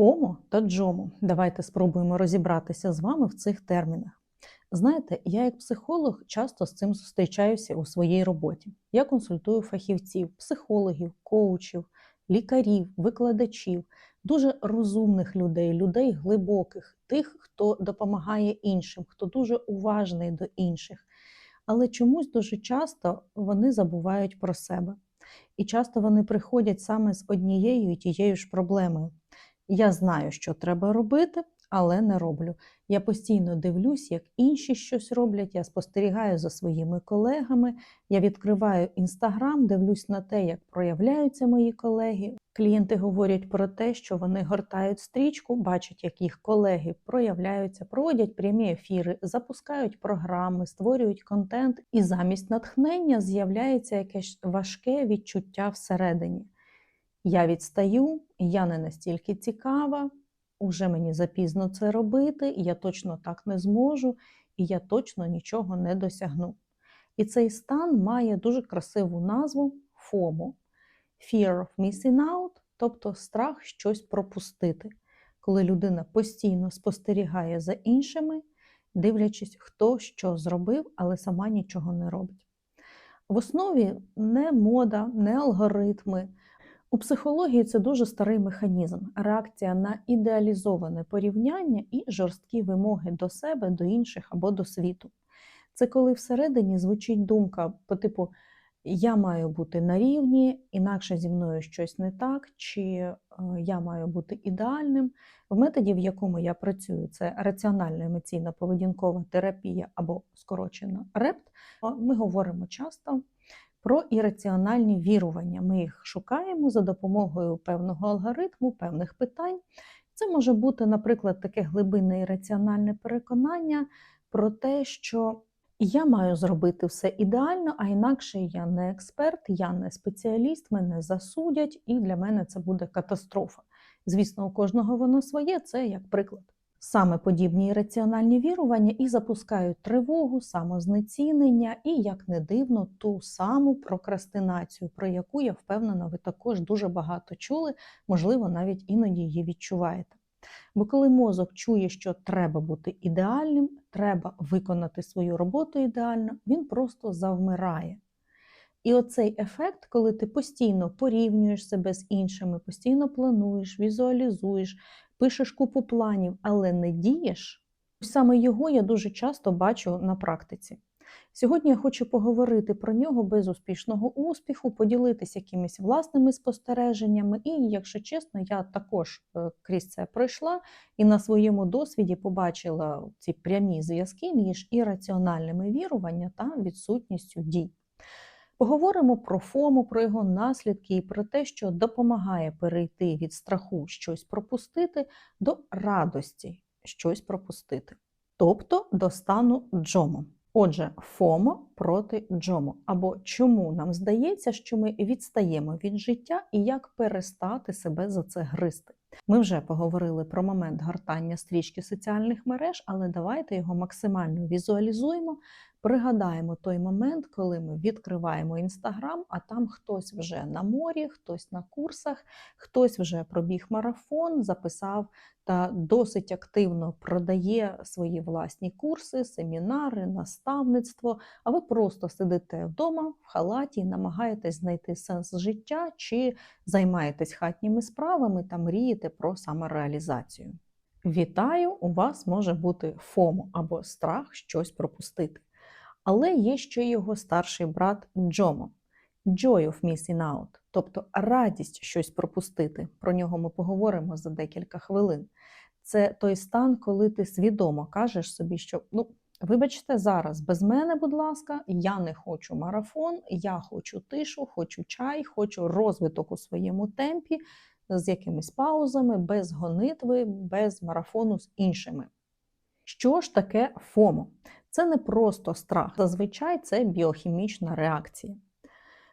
ФОМО та джомо. Давайте спробуємо розібратися з вами в цих термінах. Знаєте, я як психолог часто з цим зустрічаюся у своїй роботі. Я консультую фахівців, психологів, коучів, лікарів, викладачів, дуже розумних людей, людей глибоких, тих, хто допомагає іншим, хто дуже уважний до інших. Але чомусь дуже часто вони забувають про себе. І часто вони приходять саме з однією і тією ж проблемою. Я знаю, що треба робити, але не роблю. Я постійно дивлюсь, як інші щось роблять. Я спостерігаю за своїми колегами. Я відкриваю інстаграм, дивлюсь на те, як проявляються мої колеги. Клієнти говорять про те, що вони гортають стрічку, бачать, як їх колеги проявляються, проводять прямі ефіри, запускають програми, створюють контент, і замість натхнення з'являється якесь важке відчуття всередині. Я відстаю, я не настільки цікава, уже мені запізно це робити, я точно так не зможу, і я точно нічого не досягну. І цей стан має дуже красиву назву FOMO – Fear of Missing Out, тобто страх щось пропустити, коли людина постійно спостерігає за іншими, дивлячись, хто що зробив, але сама нічого не робить. В основі не мода, не алгоритми. У психології це дуже старий механізм, реакція на ідеалізоване порівняння і жорсткі вимоги до себе, до інших або до світу. Це коли всередині звучить думка по типу я маю бути на рівні, інакше зі мною щось не так, чи е, я маю бути ідеальним. В методі, в якому я працюю, це раціональна емоційна поведінкова терапія або скорочена РЕПТ. Ми говоримо часто про ірраціональні вірування. Ми їх шукаємо за допомогою певного алгоритму, певних питань. Це може бути, наприклад, таке глибинне ірраціональне переконання про те, що я маю зробити все ідеально, а інакше я не експерт, я не спеціаліст, мене засудять, і для мене це буде катастрофа. Звісно, у кожного воно своє, це як приклад. Саме подібні раціональні вірування і запускають тривогу, самознецінення і, як не дивно, ту саму прокрастинацію, про яку я впевнена, ви також дуже багато чули, можливо, навіть іноді її відчуваєте. Бо коли мозок чує, що треба бути ідеальним, треба виконати свою роботу ідеально, він просто завмирає. І оцей ефект, коли ти постійно порівнюєш себе з іншими, постійно плануєш, візуалізуєш, пишеш купу планів, але не дієш, саме його я дуже часто бачу на практиці. Сьогодні я хочу поговорити про нього без успішного успіху, поділитися якимись власними спостереженнями. І, якщо чесно, я також е, крізь це пройшла і на своєму досвіді побачила ці прямі зв'язки між ірраціональними віруваннями та відсутністю дій. Поговоримо про ФОМу, про його наслідки і про те, що допомагає перейти від страху щось пропустити до радості щось пропустити, тобто до стану джому. Отже, ФОМО проти джому, або чому нам здається, що ми відстаємо від життя і як перестати себе за це гризти. Ми вже поговорили про момент гортання стрічки соціальних мереж, але давайте його максимально візуалізуємо, пригадаємо той момент, коли ми відкриваємо інстаграм, а там хтось вже на морі, хтось на курсах, хтось вже пробіг марафон, записав та досить активно продає свої власні курси, семінари, наставництво. А ви просто сидите вдома в халаті намагаєтесь знайти сенс життя чи займаєтесь хатніми справами та мрієте про самореалізацію. Вітаю! У вас може бути ФОМО або страх щось пропустити. Але є ще його старший брат Джомо Joy of Missing Out, тобто радість щось пропустити. Про нього ми поговоримо за декілька хвилин. Це той стан, коли ти свідомо кажеш собі, що ну, вибачте, зараз без мене, будь ласка, я не хочу марафон, я хочу тишу, хочу чай, хочу розвиток у своєму темпі, з якимись паузами, без гонитви, без марафону з іншими. Що ж таке ФОМО? Це не просто страх, зазвичай це біохімічна реакція.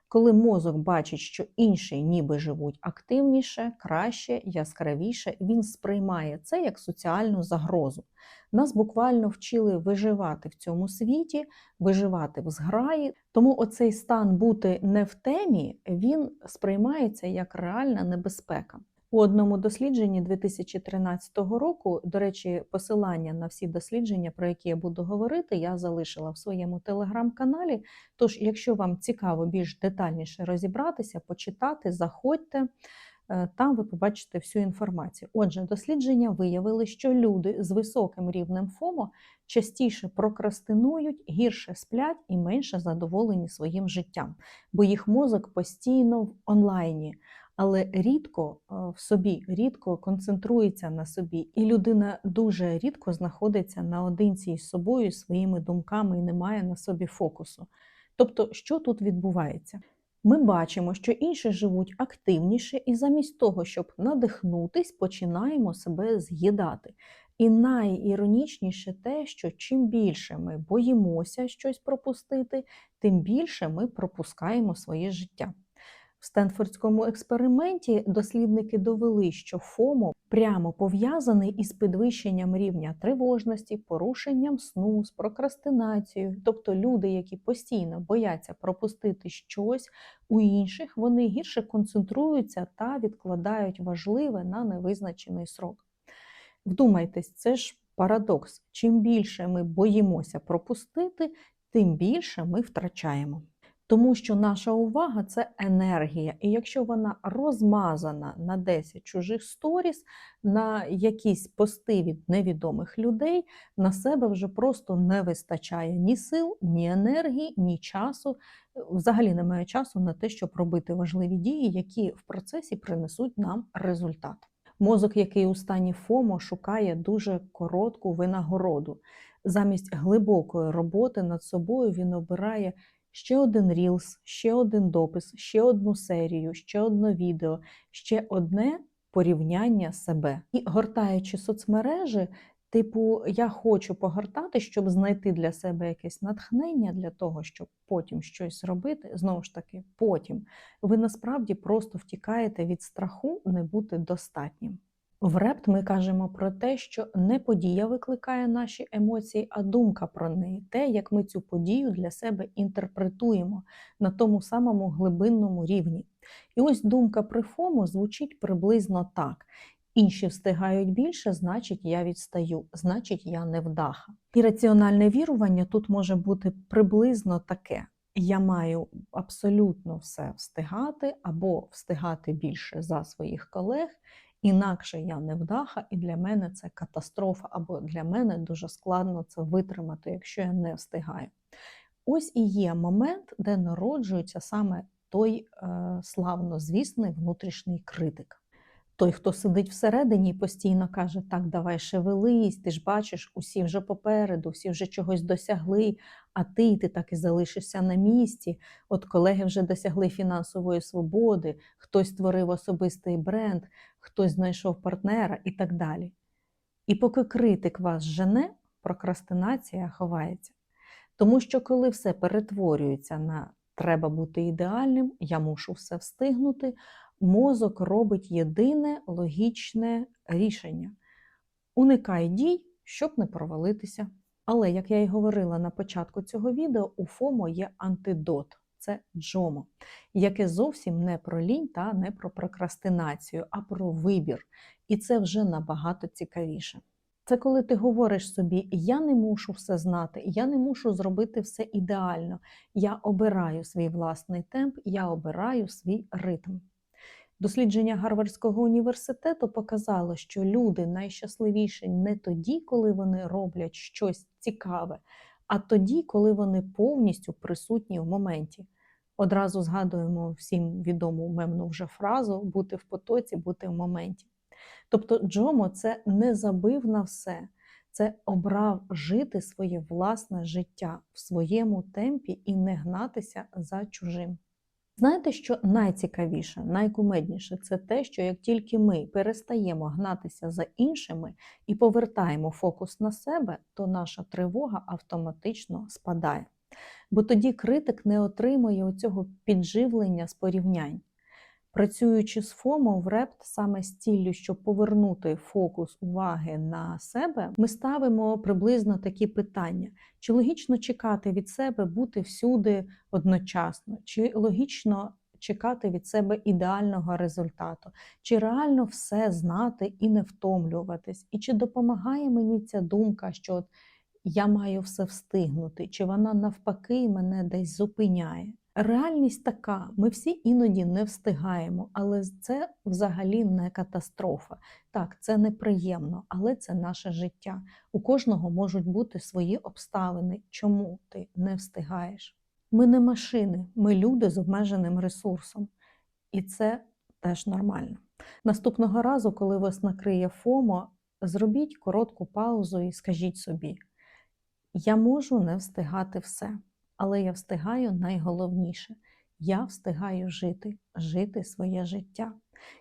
Коли мозок бачить, що інші ніби живуть активніше, краще, яскравіше, він сприймає це як соціальну загрозу. Нас буквально вчили виживати в цьому світі, виживати в зграї. Тому оцей стан бути не в темі, він сприймається як реальна небезпека. У одному дослідженні 2013 року, до речі, посилання на всі дослідження, про які я буду говорити, я залишила в своєму телеграм-каналі. Тож, якщо вам цікаво більш детальніше розібратися, почитати, заходьте. Е, Там ви побачите всю інформацію. Отже, дослідження виявили, що люди з високим рівнем ФОМО частіше прокрастинують, гірше сплять і менше задоволені своїм життям, бо їх мозок постійно в онлайні, але рідко е, в собі, рідко концентрується на собі, і людина дуже рідко знаходиться наодинці із собою, своїми думками і не має на собі фокусу. Тобто, що тут відбувається? Ми бачимо, що інші живуть активніше, і замість того, щоб надихнутись, починаємо себе з'їдати. І найіронічніше те, що чим більше ми боїмося щось пропустити, тим більше ми пропускаємо своє життя. Стенфордському експерименті дослідники довели, що ФОМО прямо пов'язаний із підвищенням рівня тривожності, порушенням сну, з прокрастинацією. Тобто люди, які постійно бояться пропустити щось у інших, вони гірше концентруються та відкладають важливе на невизначений срок. Вдумайтесь, це ж парадокс. Чим більше ми боїмося пропустити, тим більше ми втрачаємо. Тому що наша увага це енергія, і якщо вона розмазана на 10 чужих сторіс, на якісь пости від невідомих людей, на себе вже просто не вистачає ні сил, ні енергії, ні часу. Взагалі немає часу на те, щоб робити важливі дії, які в процесі принесуть нам результат. Мозок, який у стані ФОМО, шукає дуже коротку винагороду. Замість глибокої роботи над собою він обирає ще один рілс, ще один допис, ще одну серію, ще одне відео, ще одне порівняння себе. І гортаючи соцмережі, типу, я хочу погортати, щоб знайти для себе якесь натхнення для того, щоб потім щось робити. Знову ж таки, потім ви насправді просто втікаєте від страху не бути достатнім. В репт ми кажемо про те, що не подія викликає наші емоції, а думка про неї, те, як ми цю подію для себе інтерпретуємо на тому самому глибинному рівні. І ось думка при ФОМО звучить приблизно так: інші встигають більше, значить, я відстаю, значить, я невдаха. І раціональне вірування тут може бути приблизно таке. Я маю абсолютно все встигати або встигати більше за своїх колег. Інакше я невдаха, і для мене це катастрофа, або для мене дуже складно це витримати, якщо я не встигаю. Ось і є момент, де народжується саме той е, славнозвісний внутрішній критик. Той, хто сидить всередині і постійно каже, так, давай шевелись, ти ж бачиш, усі вже попереду, всі вже чогось досягли, а ти, ти так і залишишся на місці. От колеги вже досягли фінансової свободи, хтось створив особистий бренд, хтось знайшов партнера і так далі. І поки критик вас жене, прокрастинація ховається. Тому що коли все перетворюється на треба бути ідеальним, я мушу все встигнути, мозок робить єдине логічне рішення: уникай дій, щоб не провалитися. Але, як я й говорила на початку цього відео, у ФОМО є антидот це джомо, яке зовсім не про лінь та не про прокрастинацію, а про вибір. І це вже набагато цікавіше. Це коли ти говориш собі, я не мушу все знати, я не мушу зробити все ідеально. Я обираю свій власний темп, я обираю свій ритм. Дослідження Гарвардського університету показало, що люди найщасливіші не тоді, коли вони роблять щось цікаве, а тоді, коли вони повністю присутні в моменті. Одразу згадуємо всім відому мемну вже фразу бути в потоці, бути в моменті. Тобто, Джомо це не забив на все, це обрав жити своє власне життя в своєму темпі і не гнатися за чужим. Знаєте, що найцікавіше, найкумедніше це те, що як тільки ми перестаємо гнатися за іншими і повертаємо фокус на себе, то наша тривога автоматично спадає. Бо тоді критик не отримує оцього підживлення з порівнянь. Працюючи з ФОМО в репт саме з ціллю, щоб повернути фокус уваги на себе, ми ставимо приблизно такі питання: чи логічно чекати від себе бути всюди одночасно, чи логічно чекати від себе ідеального результату, чи реально все знати і не втомлюватись, і чи допомагає мені ця думка, що от я маю все встигнути, чи вона навпаки мене десь зупиняє. Реальність така: ми всі іноді не встигаємо, але це взагалі не катастрофа. Так, це неприємно, але це наше життя. У кожного можуть бути свої обставини, чому ти не встигаєш. Ми не машини, ми люди з обмеженим ресурсом. І це теж нормально. Наступного разу, коли вас накриє ФОМО, зробіть коротку паузу і скажіть собі: я можу не встигати все, але я встигаю найголовніше. Я встигаю жити, жити своє життя.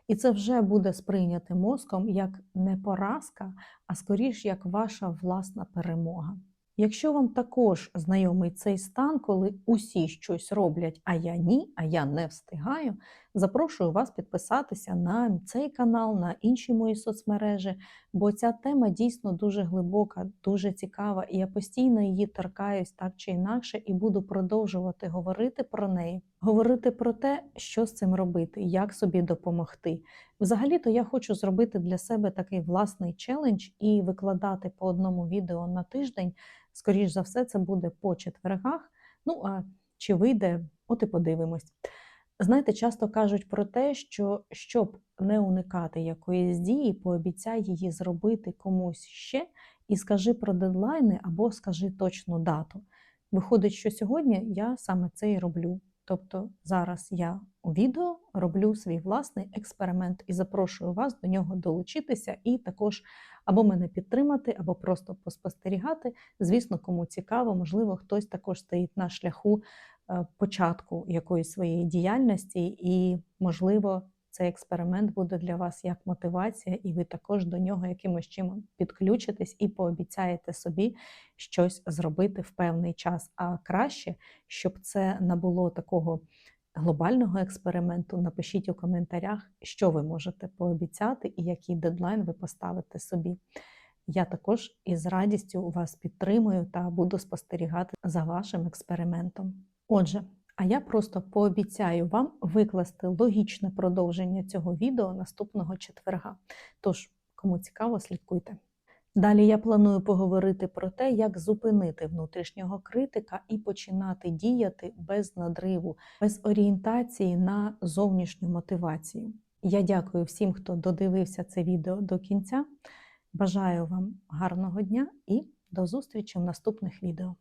І це вже буде сприйняти мозком як не поразка, а скоріш як ваша власна перемога. Якщо вам також знайомий цей стан, коли усі щось роблять, а я ні, а я не встигаю, запрошую вас підписатися на цей канал, на інші мої соцмережі, бо ця тема дійсно дуже глибока, дуже цікава, і я постійно її торкаюсь так чи інакше, і буду продовжувати говорити про неї, говорити про те, що з цим робити, як собі допомогти. Взагалі-то я хочу зробити для себе такий власний челендж і викладати по одному відео на тиждень. Скоріш за все, це буде по четвергах. Ну а чи вийде, от і подивимось. Знаєте, часто кажуть про те, що щоб не уникати якоїсь дії, пообіцяй її зробити комусь ще і скажи про дедлайни або скажи точну дату. Виходить, що сьогодні я саме це і роблю. Тобто зараз я у відео роблю свій власний експеримент і запрошую вас до нього долучитися і також або мене підтримати, або просто поспостерігати. Звісно, кому цікаво, можливо, хтось також стоїть на шляху е, початку якоїсь своєї діяльності, і, можливо, цей експеримент буде для вас як мотивація, і ви також до нього якимось чином підключитесь і пообіцяєте собі щось зробити в певний час. А краще, щоб це набуло такого глобального експерименту, напишіть у коментарях, що ви можете пообіцяти і який дедлайн ви поставите собі. Я також із радістю вас підтримую та буду спостерігати за вашим експериментом. Отже, а я просто пообіцяю вам викласти логічне продовження цього відео наступного четверга. Тож, кому цікаво, слідкуйте. Далі я планую поговорити про те, як зупинити внутрішнього критика і починати діяти без надриву, без орієнтації на зовнішню мотивацію. Я дякую всім, хто додивився це відео до кінця. Бажаю вам гарного дня і до зустрічі в наступних відео.